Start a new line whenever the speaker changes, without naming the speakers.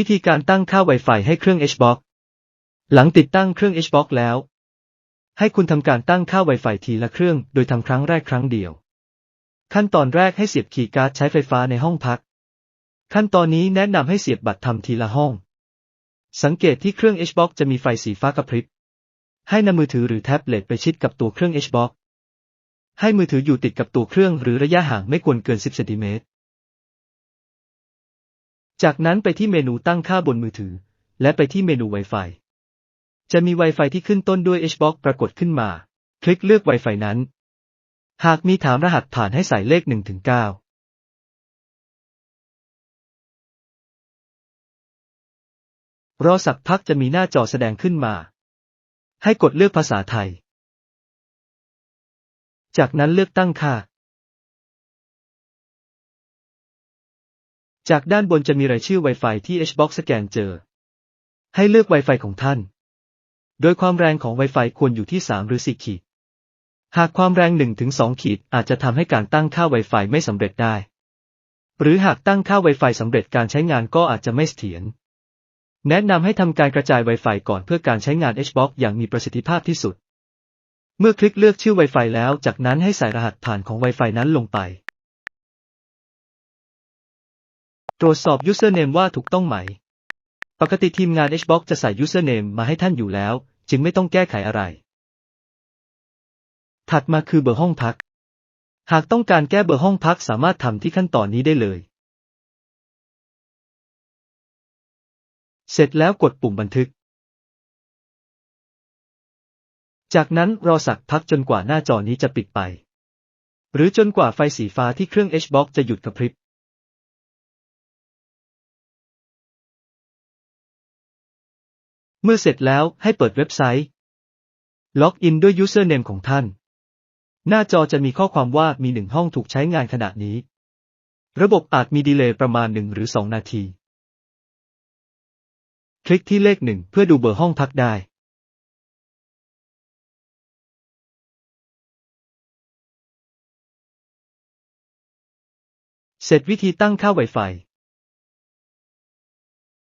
วิธีการตั้งค่า Wi-Fi ให้เครื่อง Hbox หลังติดตั้งเครื่อง Hbox แล้ว ให้คุณทำการตั้งค่า Wi-Fi ทีละเครื่อง โดยทำครั้งแรกครั้งเดียว ขั้นตอนแรกให้เสียบคีย์การ์ดใช้ไฟฟ้าในห้องพัก ขั้นตอนนี้แนะนำให้เสียบบัตรทำทีละห้อง สังเกตที่เครื่อง Hbox จะมีไฟสีฟ้ากระพริบ ให้นำมือถือหรือแท็บเล็ตไปชิดกับตัวเครื่อง Hbox ให้มือถืออยู่ติดกับตัวเครื่องหรือระยะห่างไม่ควรเกิน 10 เซนติเมตร จากนั้นไปที่เมนูตั้งค่าบนมือถือ และไปที่เมนู Wi-Fi จะมี Wi-Fi ที่ขึ้นต้นด้วย Hbox ปรากฏขึ้นมา คลิกเลือก Wi-Fi นั้น หากมีถามรหัสผ่านให้ใส่เลข1ถึง9รอสักพักจะมีหน้าจอแสดงขึ้นมา ให้กดเลือกภาษาไทย จากนั้นเลือกตั้งค่า จากด้านบนจะมีรายชื่อ Wi-Fi ที่ Hbox สแกนเจอ ให้เลือก Wi-Fi ของท่าน โดยความแรงของ Wi-Fi ควรอยู่ที่ 3 หรือ 4 ขีด หากความแรง 1-2 ขีดอาจจะทำให้การตั้งค่า Wi-Fi ไม่สำเร็จได้ หรือหากตั้งค่า Wi-Fi สำเร็จการใช้งานก็อาจจะไม่เสถียร แนะนำให้ทำการกระจาย Wi-Fi ก่อนเพื่อการใช้งาน Hbox อย่างมีประสิทธิภาพที่สุด เมื่อคลิกเลือกชื่อ Wi-Fi แล้ว จากนั้นให้ใส่รหัสผ่านของ Wi-Fi นั้นลงไป ตรวจสอบ username ว่าถูกต้องไหม ปกติทีมงาน Hbox จะใส่ username มาให้ท่านอยู่แล้ว จึงไม่ต้องแก้ไขอะไร ถัดมาคือเบอร์ห้องพัก หากต้องการแก้เบอร์ห้องพักสามารถทำที่ขั้นตอนนี้ได้เลย เสร็จแล้วกดปุ่มบันทึก จากนั้นรอสักพักจนกว่าหน้าจอนี้จะปิดไป หรือจนกว่าไฟสีฟ้าที่เครื่อง Hbox จะหยุดกระพริบ เมื่อเสร็จแล้วให้เปิดเว็บไซต์ ล็อกอินด้วย username ของท่าน หน้าจอจะมีข้อความว่ามีหนึ่งห้องถูกใช้งานขณะนี้ ระบบอาจมีดีเลย์ประมาณหนึ่งหรือสองนาที คลิกที่เลขหนึ่งเพื่อดูเบอร์ห้องพักได้เสร็จวิธีตั้งค่า Wi-Fi